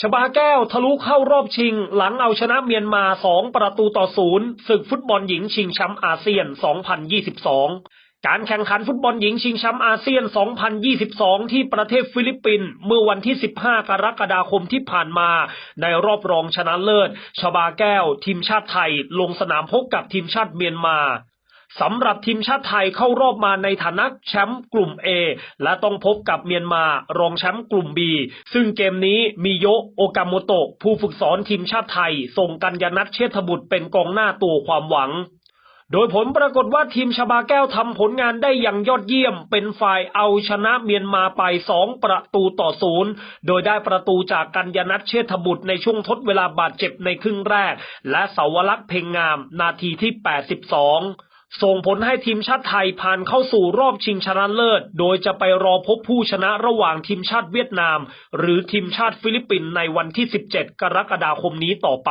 ชบาแก้วทะลุเข้ารอบชิง หลังเอาชนะเมียนมา 2 ประตูต่อศูนย์ศึกฟุตบอลหญิงชิงแชมป์อาเซียน 2022 การแข่งขันฟุตบอลหญิงชิงแชมป์อาเซียน 2022 ที่ประเทศฟิลิปปินส์เมื่อวันที่ 15 กรกฎาคมที่ผ่านมา ในรอบรองชนะเลิศ ชบาแก้ว ทีมชาติไทย ลงสนามพบกับทีมชาติเมียนมา สำหรับทีมชาติไทยเข้ารอบมาในฐานะแชมป์กลุ่ม A และต้องพบกับเมียนมารองแชมป์กลุ่ม B ซึ่งเกมนี้มีโยโอกาโมโตะผู้ฝึกสอนทีมชาติไทย ส่งกัญญนัทเชษฐบุตรเป็นกองหน้าตัวความหวังโดยผลปรากฏว่าทีมชบาแก้วทำผลงานได้อย่างยอดเยี่ยม เป็นฝ่ายเอาชนะเมียนมาไป 2 ประตูต่อศูนย์โดยได้ประตูจากกัญญนัทเชษฐบุตรในช่วงทดเวลาบาดเจ็บในครึ่งแรก และเสาวลักษ์เพ่งงามนาทีที่ 82 ส่งผลให้ทีมชาติไทยผ่านเข้าสู่รอบชิงชนะเลิศ โดยจะไปรอพบผู้ชนะระหว่างทีมชาติเวียดนาม หรือทีมชาติฟิลิปปินส์ในวันที่ 17 กรกฎาคมนี้ต่อไป